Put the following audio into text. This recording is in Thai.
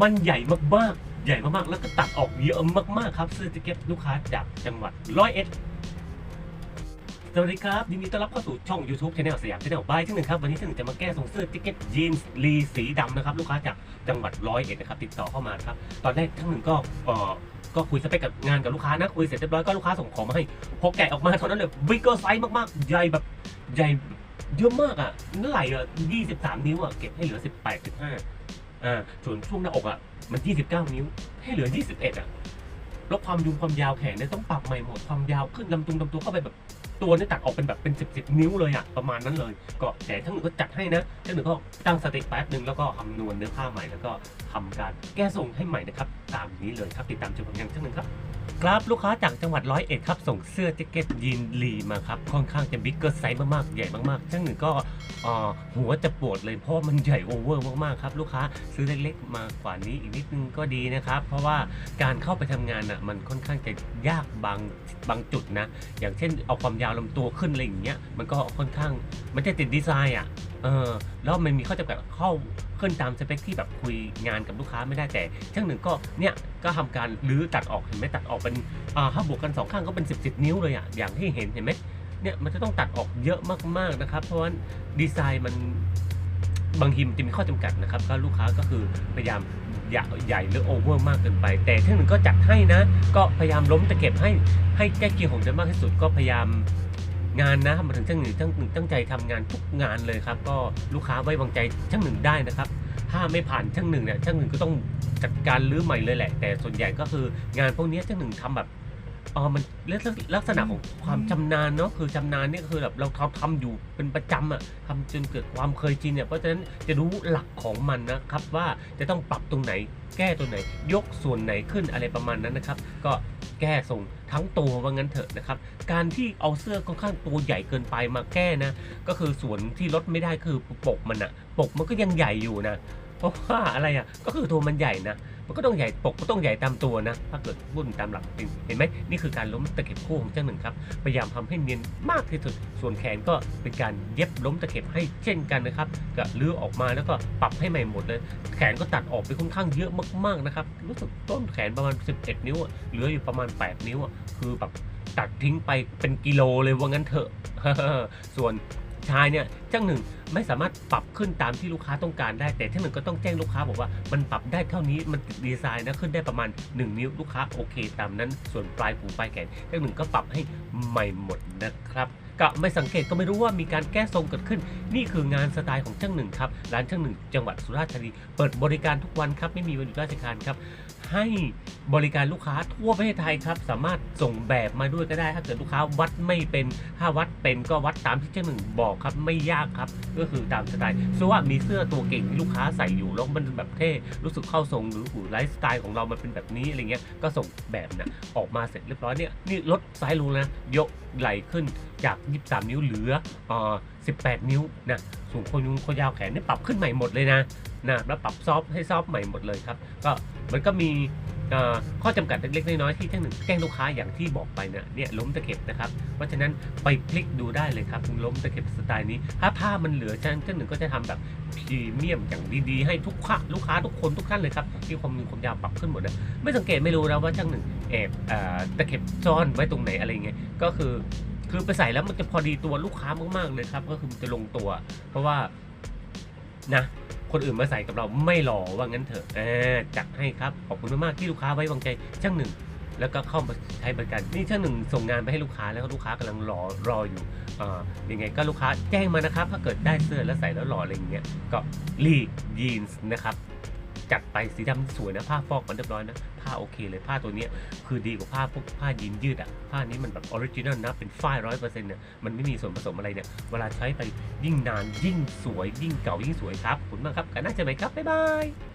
มันใหญ่มากๆ ใหญ่มากๆ แล้วก็ตัดออกเยอะมากๆ ครับเสื้อแจ็คเก็ตลูกค้าจากจังหวัดร้อยเอ็ดสวัสดีครับยินดีต้อนรับเข้าสู่ช่อง YouTube Channel สยามชาแนลบายที่หนึ่งครับ วันนี้ที่หนึ่งจะมาแก้ส่งเสื้อแจ็คเก็ตยีนส์ลีสีดำนะครับ ลูกค้าจากจังหวัดร้อยเอ็ดนะครับ ติดต่อเข้ามาครับ ตอนแรกทั้งหนึ่งก็เอ่อก็คุยสเปคกับงานกับลูกค้านะ คุยเสร็จเรียบร้อยก็ลูกค้าส่งของมาให้ พอแกะออกมาเท่านั้นเลยบิ๊กเกอร์ไซส์มากๆ ใหญ่แบบใหญ่เยอะมากอะเท่าไหร่อะ23นิ้วอะเก็บให้เหลือ18 15 อ่าส่วนช่วงหน้าอกอะ มัน 29 นิ้ว ให้เหลือ 21 อะแล้วความยุงความยาวแขนเนี่ยต้องปรับใหม่หมดความยาวขึ้นลำตุงลำตัวเข้าไปแบบตัวเนี่ยตัดออกเป็นแบบเป็นสิบสิบนิ้วเลยอะประมาณนั้นเลย ก็แต่ทั้งหนึ่งก็จัดให้นะทั้งหนึ่งก็ตั้งสติแป๊บหนึ่งแล้วก็คำนวณเนื้อผ้าใหม่แล้วก็ทำการแก้ทรงให้ใหม่นะครับ ตามนี้เลยครับติดตามชมผลงานทั้งหนึ่งครับ ครับลูกค้าจากจังหวัดร้อยเอ็ดครับส่งเสื้อแจ็คเก็ตยีนลีมาครับค่อนข้างจะบิ๊กเกอร์ไซส์มากๆใหญ่มากๆทั้งหนึ่งก็อ่อหัวจะปวดเลยเพราะมันใหญ่โอเวอร์มากๆครับลูกค้าซื้อเล็กๆมากว่านี้อีกนิดนึงก็ดีนะครับเพราะว่าการเข้าไปทำงานอะมันค่อนข้างจะยากบางบางจุดนะอย่างเช่นเอาความยาวลำตัวขึ้นอะไรอย่างเงี้ยมันก็ค่อนข้างมันจะติดดีไซน์อะ เออแล้วมันมีข้อจำกัดเข้าขึ้นตามสเปคที่แบบคุยงานกับลูกค้าไม่ได้แต่ช่างหนึ่งก็เนี่ยก็ทำการรื้อตัดออกเห็นไหมตัดออกเป็นอ่าถ้าบวกกันสองข้างก็เป็น 10บสนิ้วเลยอะอย่างที่เห็นเห็นไหมเนี่ยมันจะต้องตัดออกเยอะมากๆนะครับ เพราะว่าดีไซน์มันบางทีมันจะมีข้อจำกัดนะครับก็ลูกค้าก็คือพยายามใหญ่ใหญ่หรือโอเวอร์มากเกินไป แต่ที่หนึ่งก็จัดให้นะ ก็พยายามล้มตะเก็บให้ให้ใกล้เคียงของจะมากที่สุดก็พยายาม งานนะมาถึงช่างหนึ่งช่างหนึ่งตั้งใจทำงานทุกงานเลยครับ ก็ลูกค้าไว้วางใจช่างหนึ่งได้นะครับ ถ้าไม่ผ่านช่างหนึ่งเนี่ยช่างหนึ่งก็ต้องจัดการรื้อใหม่เลยแหละ แต่ส่วนใหญ่ก็คืองานพวกนี้ช่างหนึ่งทำแบบอ๋อมันลักษณะของความชำนาญเนาะคือชำนาญเนี่ยคือแบบเราทำทำอยู่เป็นประจำอะทำจนเกิดความเคยชินเนี่ยเพราะฉะนั้นจะรู้หลักของมันนะครับว่าจะต้องปรับตรงไหน แก้ตรงไหน ยกส่วนไหนขึ้นอะไรประมาณนั้นนะครับ ก็ แก้ทรงทั้งตัวว่างั้นเถอะนะครับ การที่เอาเสื้อค่อนข้างตัวใหญ่เกินไปมาแก้นะ ก็คือส่วนที่ลดไม่ได้คือปกมันอะปกมันก็ยังใหญ่อยู่นะ เพราะว่าอะไรอะก็คือตัวมันใหญ่นะมันก็ต้องใหญ่ปกก็ต้องใหญ่ตามตัวนะ ถ้าเกิดบุ่นตามหลักจริงเห็นไหมนี่คือการล้มตะเข็บคู่ของเจ้าหนึ่งครับพยายามทำให้เนียนมากที่สุด ส่วนแขนก็เป็นการเย็บล้มตะเข็บให้เช่นกันนะครับก็ลื้อออกมาแล้วก็ปรับให้ใหม่หมดเลย แขนก็ตัดออกไปค่อนข้างเยอะมากๆนะครับรู้สึกต้นแขนประมาณ 11 นิ้วอะเหลืออยู่ประมาณ 8 นิ้วอะคือแบบตัดทิ้งไปเป็นกิโลเลยว่างั้นเถอะส่วน ชายเนี่ยจ้างหนึ่งไม่สามารถปรับขึ้นตามที่ลูกค้าต้องการได้ แต่ช่าหนึ่งก็ต้องแจ้งลูกค้าบอกว่ามันปรับได้เท่านี้มันติดดีไซน์นะขึ้นได้ประมาณ 1 นิ้วลูกค้าโอเค ตามนั้นส่วนปลายหูปลายแขนจ้างหนึ่งก็ปรับให้ใหม่หมดนะครับ ก็ไม่สังเกตก็ไม่รู้ว่ามีการแก้ทรงเกิดขึ้น นี่คืองานสไตล์ของช่างหนึ่งครับร้านช่างหนึ่งจังหวัดสุราษฎร์ธานีเปิดบริการทุกวันครับไม่มีวันหยุดราชการครับให้บริการลูกค้าทั่วประเทศไทยครับสามารถส่งแบบมาด้วยก็ได้ ถ้าเกิดลูกค้าวัดไม่เป็นถ้าวัดเป็นก็วัดตามที่เจ้าหนึ่งบอกครับไม่ยากครับ ก็คือตามสไตล์ส่วนว่ามีเสื้อตัวเก่งที่ลูกค้าใส่อยู่แล้วมันแบบเท่รู้สึกเข้าทรงหรือหูไลฟ์สไตล์ของเรามันเป็นแบบนี้อะไรเงี้ยก็ส่งแบบนะออกมาเสร็จเรียบร้อยเนี่ยนี่ลดไซส์ลงนะยกไหลขึ้น จาก 23 นิ้วเหลืออ18 นิ้วนะสูงคนยุงคนยาวแขนนี่ปรับขึ้นใหม่หมดเลยนะนะแล้วปรับซอฟให้ซอฟใหม่หมดเลยครับ ก็มันก็มีข้อจำกัดเล็กๆน้อยๆที่ท่านหนึ่งแจ้งลูกค้าอย่างที่บอกไปเนี่ยเนี่ยล้มตะเข็บนะครับ เพราะฉะนั้นไปคลิกดูได้เลยครับล้มตะเข็บสไตล์นี้ ถ้าผ้ามันเหลือท่านท่านหนึ่งก็จะทำแบบพรีเมียมอย่างดีๆ ให้ทุกค้าลูกค้าทุกคนทุกท่านเลยครับที่ความมีความยาวปรับขึ้นหมดนะไม่สังเกตไม่รู้นะว่าช่างหนึ่งแอบตะเข็บซ่อนไว้ตรงไหนอะไรเงี้ยก็คือ คือไปใส่แล้วมันจะพอดีตัวลูกค้ามากๆเลยครับ ก็คือมันจะลงตัว เพราะว่านะคนอื่นมาใส่กับเราไม่หล่อว่างั้นเถอะเออจัดให้ครับขอบคุณมากๆที่ลูกค้าไว้วางใจช่างหนึ่ง แล้วก็เข้ามาใช้บริการนี่ช่างหนึ่งส่งงานไปให้ลูกค้าแล้วลูกค้ากำลังรอรออยู่อ่อยังไงก็ลูกค้าแจ้งมานะครับ ถ้าเกิดได้เสื้อแล้วใส่แล้วหล่ออะไรอย่างเงี้ยก็รียีนส์นะครับ จัดไปสีดำสวยนะผ้าฟอกมันเรียบร้อยนะผ้าโอเคเลยผ้าตัวนี้คือดีกว่าผ้าพวกผ้ายีนยืดอะผ้านี้มันแบบออริจินัลนะเป็นฝ้ายร้อยเปอร์เซ็นต์เนี่ยมันไม่มีส่วนผสมอะไรเนี่ยเวลาใช้ไปยิ่งนานยิ่งสวย ยิ่งเก่ายิ่งสวยครับขอบคุณมากครับกันน่าจะไหมครับบ๊ายบาย